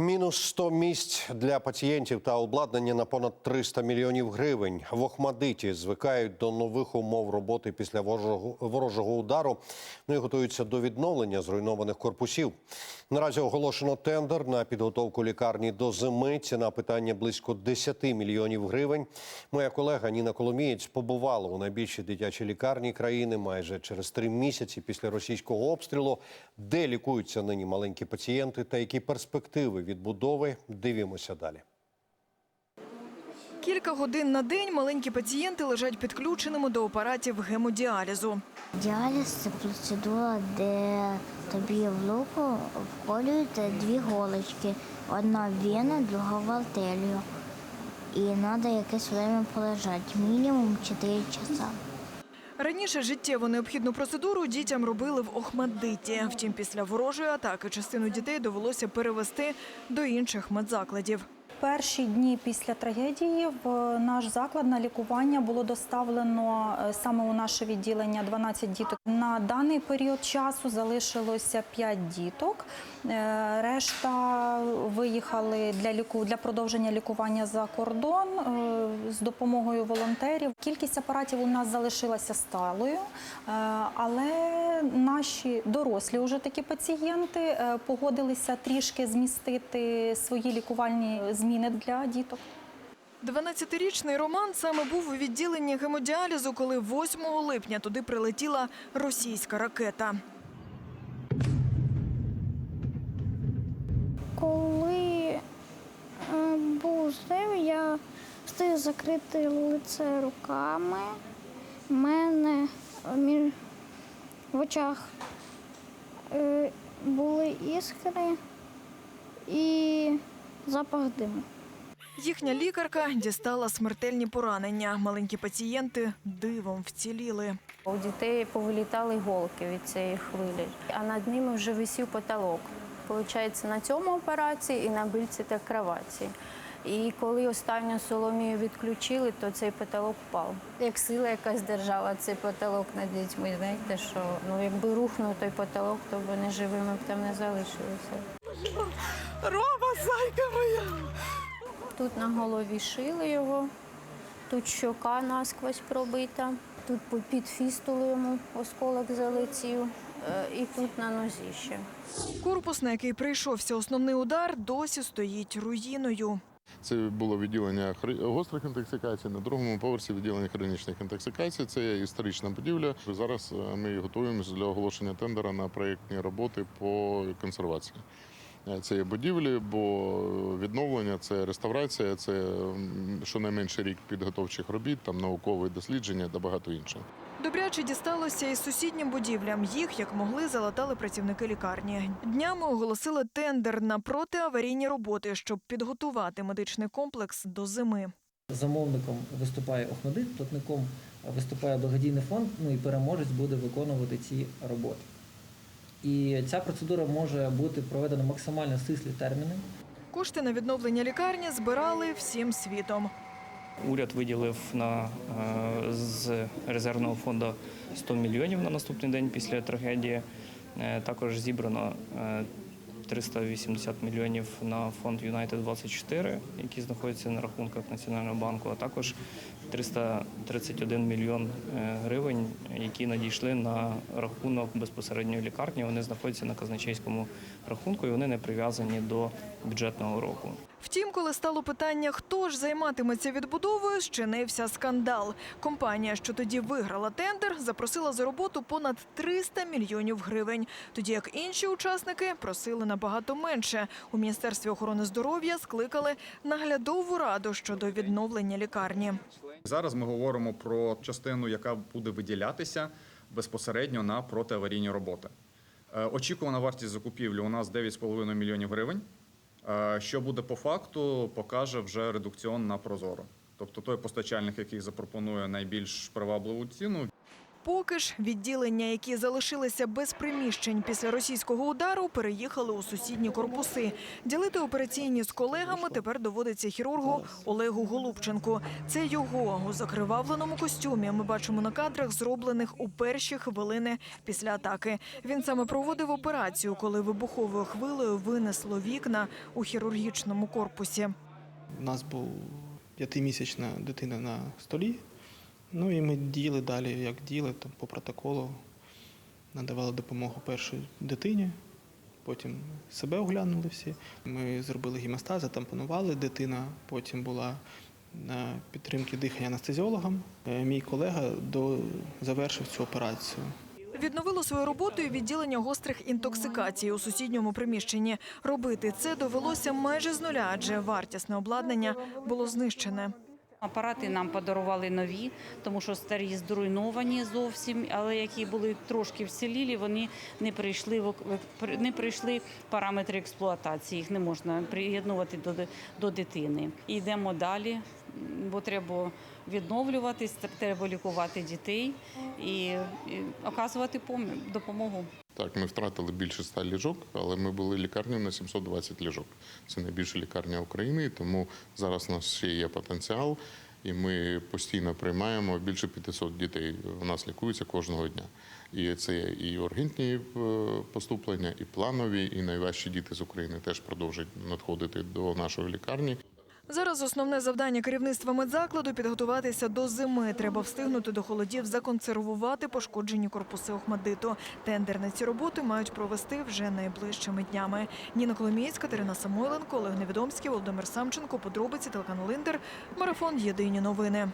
Мінус 100 місць для пацієнтів та обладнання на понад 300 мільйонів гривень. В Охмадиті звикають до нових умов роботи після ворожого, ворожого удару. Ну і готуються до відновлення зруйнованих корпусів. Наразі оголошено тендер на підготовку лікарні до зими. Ціна питання близько 10 мільйонів гривень. Моя колега Ніна Коломієць побувала у найбільшій дитячій лікарні країни майже через три місяці після російського обстрілу, де лікуються нині маленькі пацієнти та які перспективи відбудови. Дивімося далі. Кілька годин на день маленькі пацієнти лежать підключеними до апаратів гемодіалізу. Діаліз це процедура, де тобі в руку вколюють дві голочки. Одна в вену, друга в артерію. І треба якесь время полежати, мінімум 4 часа. Раніше життєво необхідну процедуру дітям робили в Охмаддиті. Втім, після ворожої атаки частину дітей довелося перевести до інших медзакладів. Перші дні після трагедії в наш заклад на лікування було доставлено е, саме у наше відділення 12 діток. На даний період часу залишилося 5 діток. Е, Решта виїхали для ліку для продовження лікування за кордон е, з допомогою волонтерів. Кількість апаратів у нас залишилася сталою, але наші дорослі вже такі пацієнти погодилися трішки змістити свої лікувальні зміни для діток. 12-річний Роман саме був у відділенні гемодіалізу, коли 8 липня туди прилетіла російська ракета. Коли е, був зрив, я встиг закрити лице руками. У мене е, в очах е, були іскри і запах диму. Їхня лікарка дістала смертельні поранення. Маленькі пацієнти дивом вціліли. У дітей повилітали голки від цієї хвилі, а над ними вже висів потолок. Получається, на цьому апараті і на бильці та кроваті. І коли останню соломію відключили, то цей потолок впав. Як сила якась держала цей потолок над дітьми, знаєте, що ну якби рухнув той потолок, то вони живими б там не залишилися. Рома, зайка моя! Тут на голові шили його, тут щока насквозь пробита, тут по- під фістулою йому осколок залетів, е, і тут на нозі ще. Корпус, на який прийшовся основний удар, досі стоїть руїною. Це було відділення гострих інтоксикацій. На другому поверсі відділення хронічних інтоксикацій. Це історична будівля. Зараз е, ми готуємося для оголошення тендера на проєктні роботи по консервації. Е, Це є будівлі, бо відновлення, це реставрація, це щонайменше рік підготовчих робіт, там наукові дослідження та багато іншого. Добряче дісталося і сусіднім будівлям. Їх, як могли, залатали працівники лікарні. Днями оголосили тендер на протиаварійні роботи, щоб підготувати медичний комплекс до зими. Замовником виступає Охмадит, платником виступає благодійний фонд, ну і переможець буде виконувати ці роботи. І ця процедура може бути проведена максимально стислі терміни. Кошти на відновлення лікарні збирали всім світом. Уряд виділив на, е, з резервного фонду 100 мільйонів на наступний день після трагедії. Е, Також зібрано е, 380 мільйонів на фонд United 24 який знаходиться на рахунках Національного банку, а також 331 мільйон е, гривень, які надійшли на рахунок безпосередньої лікарні. Вони знаходяться на казначейському рахунку і вони не прив'язані до бюджетного року. Втім, коли стало питання, хто ж займатиметься відбудовою, щинився скандал. Компанія, що тоді виграла тендер, запросила за роботу понад 300 мільйонів гривень, тоді як інші учасники просили набагато менше. У міністерстві охорони здоров'я скликали наглядову раду щодо відновлення лікарні. Зараз ми говоримо про частину, яка буде виділятися безпосередньо на протиаварійні роботи. Е, Очікувана вартість закупівлі у нас 9,5 мільйонів гривень. Е, Що буде по факту, покаже вже редукціон на прозоро. Тобто той постачальник, який запропонує найбільш привабливу ціну, Поки ж відділення, які залишилися без приміщень після російського удару, переїхали у сусідні корпуси. Ділити операційні з колегами тепер доводиться хірургу Олегу Голубченку. Це його у закривавленому костюмі. Ми бачимо на кадрах, зроблених у перші хвилини після атаки. Він саме проводив операцію, коли вибуховою хвилею винесло вікна у хірургічному корпусі. У нас був п'ятимісячна дитина на столі. Ну і ми діяли далі, як діяли, там, по протоколу. Надавали допомогу першій дитині, потім себе оглянули всі. Ми зробили гімостаз, затампонували. Дитина потім була на підтримці дихання анестезіологом. Е, Мій колега до... завершив цю операцію. Відновило свою роботу і відділення гострих інтоксикацій у сусідньому приміщенні. Робити це довелося майже з нуля, адже вартісне обладнання було знищене. Апарати нам подарували нові, тому що старі зруйновані зовсім, але які були трошки вцілілі, вони не прийшли не прийшли параметри експлуатації. Їх не можна приєднувати до, до дитини. Йдемо далі, бо треба відновлюватись, треба лікувати дітей і, оказувати пом- допомогу. Так, ми втратили більше 100 ліжок, але ми були лікарнею на 720 ліжок. Це найбільша лікарня України, тому зараз у нас ще є потенціал, і ми постійно приймаємо більше 500 дітей. У нас лікуються кожного дня. І це і ургентні е, поступлення, і планові, і найважчі діти з України теж продовжують надходити до нашої лікарні. Зараз основне завдання керівництва медзакладу підготуватися до зими. Треба встигнути до холодів законсервувати пошкоджені корпуси Охмадиту. Тендер на ці роботи мають провести вже найближчими днями. Ніна Коломієць, Катерина Самойленко, Олег Невідомський, Володимир Самченко. Подробиці телеканал Інтер. Марафон. Єдині новини.